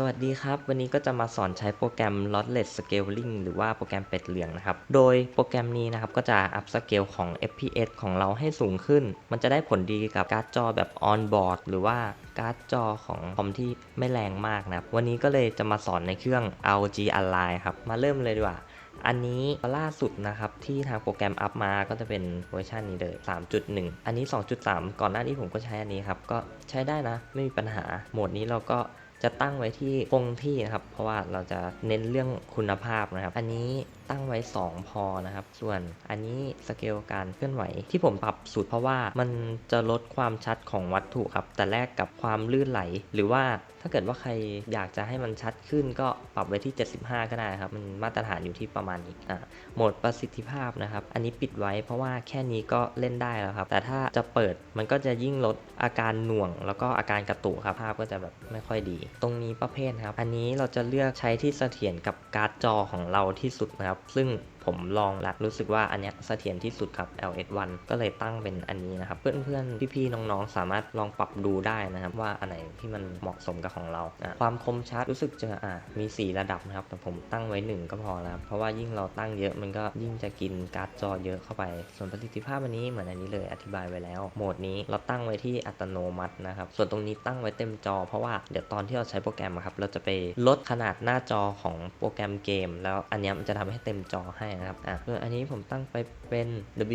สวัสดีครับ วันนี้ก็จะมาสอนใช้โปรแกรม Lossless Scaling หรือว่าโปรแกรมเป็ดเหลืองนะครับ โดยโปรแกรมนี้นะครับ ก็จะ up scale ของ FPS ของเราให้สูงขึ้น มันจะได้ผลดีกับการ์ดจอแบบ on board หรือว่าการ์ดจอของคอมที่ไม่แรงมากนะครับ วันนี้ก็เลยจะมาสอนในเครื่อง ROG Ally ครับ มาเริ่มเลยดีกว่าอันนี้ล่าสุดนะครับ ที่ทางโปรแกรมอัพมาก็จะเป็นเวอร์ชันนี้เลย 3.1 อันนี้ 2.3 ก่อนหน้านี้ผมก็ใช้อันนี้ครับ ก็ใช้ได้นะ ไม่มีปัญหาโหมดนี้เราก็ จะตั้งไว้ที่คงที่นะครับ เพราะว่าเราจะเน้นเรื่องคุณภาพนะครับ อันนี้ตั้งไว้ 2 พอนะครับ ส่วนอันนี้สเกลการเคลื่อนไหวที่ผมปรับสุดเพราะว่ามันจะลดความชัดของวัตถุครับ แต่แลกกับความลื่นไหล หรือว่าถ้าเกิดว่าใครอยากจะให้มันชัดขึ้นก็ปรับไว้ที่ 75 ก็ได้ครับ มันมาตรฐานอยู่ที่ประมาณนี้อะโหมดประสิทธิภาพนะครับ อันนี้ปิดไว้เพราะว่าแค่นี้ก็เล่นได้แล้วครับ แต่ถ้าจะเปิดมันก็จะยิ่งลดอาการหน่วง แล้วก็อาการกระตุกครับภาพก็จะแบบไม่ค่อยดีตรงนี้ประเภทครับ อันนี้เราจะเลือกใช้ที่เสถียรกับการ์ดจอของเราที่สุดนะครับ ซึ่ง ผมลองแล้วรู้สึกว่าอันเนี้ยเสถียรที่สุดครับ LS1 ก็เลยตั้งเป็นอันนี้นะครับ เพื่อนๆ พี่ๆ น้องๆ สามารถลองปรับดูได้นะครับ ว่าอันไหนที่มันเหมาะสมกับของเรา ความคมชัดรู้สึกจะอะมี 4 ระดับนะครับ แต่ผมตั้งไว้ 1 ก็พอแล้วเพราะว่ายิ่งเราตั้งเยอะมันก็ยิ่งจะกินการ์ดจอเยอะเข้าไป ส่วนประสิทธิภาพอันนี้เหมือนอันนี้เลยอธิบายไว้แล้ว โหมดนี้เราตั้งไว้ที่อัตโนมัตินะครับ ส่วนตรงนี้ตั้งไว้เต็มจอ เพราะว่าเดี๋ยวตอนที่เราใช้โปรแกรมครับเราจะไปลดขนาดหน้าจอของโปรแกรมเกม แล้วอันนี้มันจะทำให้เต็มจอให้นะครับอะส่วนอันนี้ผมตั้งไปเป็น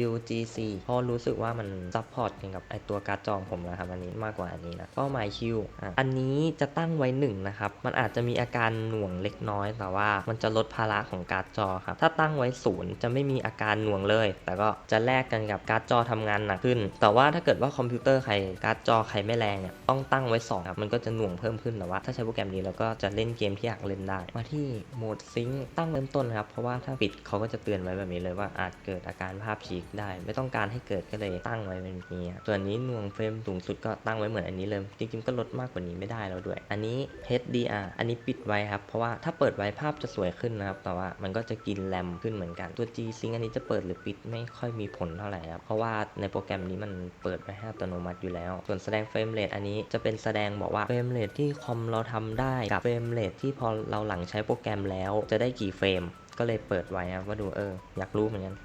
WGC เพราะรู้สึกว่ามันซัพพอร์ตเกันกับไอตัวการ์ดจองผมนะครับอันนี้มากกว่าอันนี้นะเป้าหมายคิวอะอันนี้จะตั้งไว้หนึ่งนะครับมันอาจจะมีอาการหน่วงเล็กน้อย แต่ว่ามันจะลดภาระของการ์ดจอครับถ้าตั้งไว้ศูนย์จะไม่มีอาการหน่วงเลย แต่ก็จะแลกกันกับการ์ดจอทำงานหนักขึ้น แต่ว่าถ้าเกิดว่าคอมพิวเตอร์ใครการ์ดจอใครไม่แรงเนี่ยต้องตั้งไว้2ครับมันก็จะหน่วงเพิ่มขึ้นแต่ว่า ถ้าใช้โปรแกรมนี้เราก็จะเล่นเกมที่อยากเล่นได้ มาที่โหมดซิงค์ตั้งเริ่มต้นครับเพราะว่าถ้าปิดเขาก็จะเตือนไว้แบบนี้เลยว่าอาจเกิดอาการภาพฉีกได้ ไม่ต้องการให้เกิดก็เลยตั้งไว้เป็นแบบนี้ส่วนนี้หน่วงเฟรมสูงสุดก็ตั้งไว้เหมือนอันนี้เลยจริงๆก็ลดมากกว่านี้ไม่ได้แล้วด้วย อันนี้ HDR อันนี้ปิดไว้ครับ เพราะว่าถ้าเปิดไว้ภาพจะสวยขึ้นนะครับ แต่ว่ามันก็จะกินแรมขึ้นเหมือนกัน ตัว G Sync อันนี้จะเปิดหรือปิดไม่ค่อยมีผลเท่าไหร่ครับ เพราะว่าในโปรแกรมนี้มันเปิดไว้ให้อัตโนมัติอยู่แล้ว ส่วนแสดงเฟรมเรทอันนี้จะเป็นแสดงบอกว่าเฟรมเรทที่คอมเราทำได้กับเฟรมเรทที่พอเราหลังใช้โปรแกรมแล้วจะได้กี่เฟรม ก็เลยเปิดไว้ครับว่าดูเอออยากรู้เหมือนกัน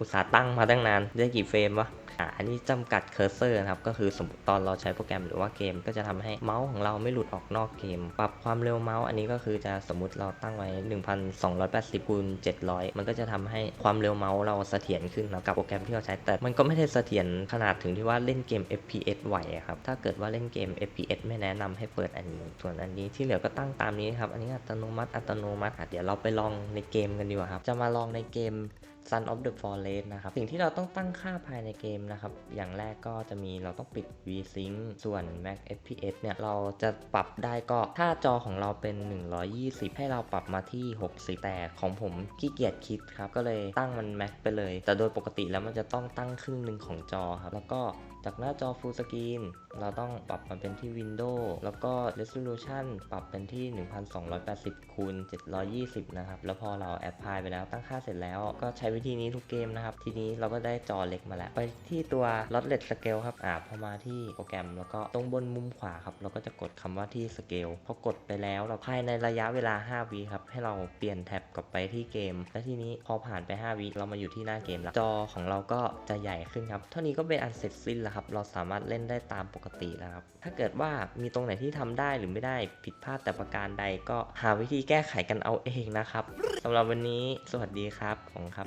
อุตสาห์ตั้งมาตั้งนานได้กี่เฟรมวะอันนี้จำกัดเคอร์เซอร์นะครับ ก็คือสมมติตอนเราใช้โปรแกรมหรือว่าเกม ก็จะทำให้เมาส์ของเราไม่หลุดออกนอกเกม ปรับความเร็วเมาส์อันนี้ก็คือจะสมมติเราตั้งไว้ 1280คูณ700 มันก็จะทำให้ความเร็วเมาส์เราเสถียรขึ้นนะกับโปรแกรมที่เราใช้ แต่มันก็ไม่ได้เสถียรขนาดถึงที่ว่าเล่นเกม FPS ไหวครับ ถ้าเกิดว่าเล่นเกม FPS ไม่แนะนำให้เปิดอันนี้ ส่วนอันนี้ที่เหลือก็ตั้งตามนี้ครับ อันนี้อัตโนมัติอัตโนมัติเดี๋ยวเราไปลองในเกมกันดีกว่าครับ จะมาลองในเกม Sun of the Forest นะครับ สิ่งที่เราต้องตั้งค่าภายในเกมนะครับ อย่างแรกก็จะมีเราต้องปิด VSync ส่วน Max FPS เนี่ย เราจะปรับได้ก็ถ้าจอของเราเป็น 120 ให้เราปรับมาที่ 60 แต่ของผมขี้เกียจคิดครับ ก็เลยตั้งมัน Max ไปเลย แต่โดยปกติแล้วมันจะต้องตั้งครึ่งหนึ่งของจอครับ แล้วก็จากหน้าจอ Full Screen เราต้องปรับมาเป็นที่ Windows แล้วก็ Resolution ปรับเป็นที่ 1280คูณ720 นะครับ แล้วพอเราแอปพลายไปแล้วตั้งค่าเสร็จแล้วก็ใช้วิธีนี้ทุกเกมนะครับ ทีนี้เราก็ได้จอเล็กมาแล้ว ไปที่ตัว Lossless Scale ครับ อ่าพอมาที่โปรแกรมแล้วก็ตรงบนมุมขวาครับ เราก็จะกดคำว่าที่ Scale พอกดไปแล้วเราภายในระยะเวลา 5วิครับ ให้เราเปลี่ยนแท็บกลับไปที่เกม และทีนี้พอผ่านไป5วิเรามาอยู่ที่หน้าเกมแล้วจอของเราก็จะใหญ่ขึ้นครับ เท่านี้ก็เป็นอันเสร็จสิ้นแล้วครับ เราสามารถเล่นได้ตามปกติแล้วครับ ถ้าเกิดว่ามีตรงไหนที่ทำได้หรือไม่ได้ผิดพลาดแต่ประการใดก็หาวิธีแก้ไขกันเอาเองนะครับสำหรับวันนี้สวัสดีครับ ของครับ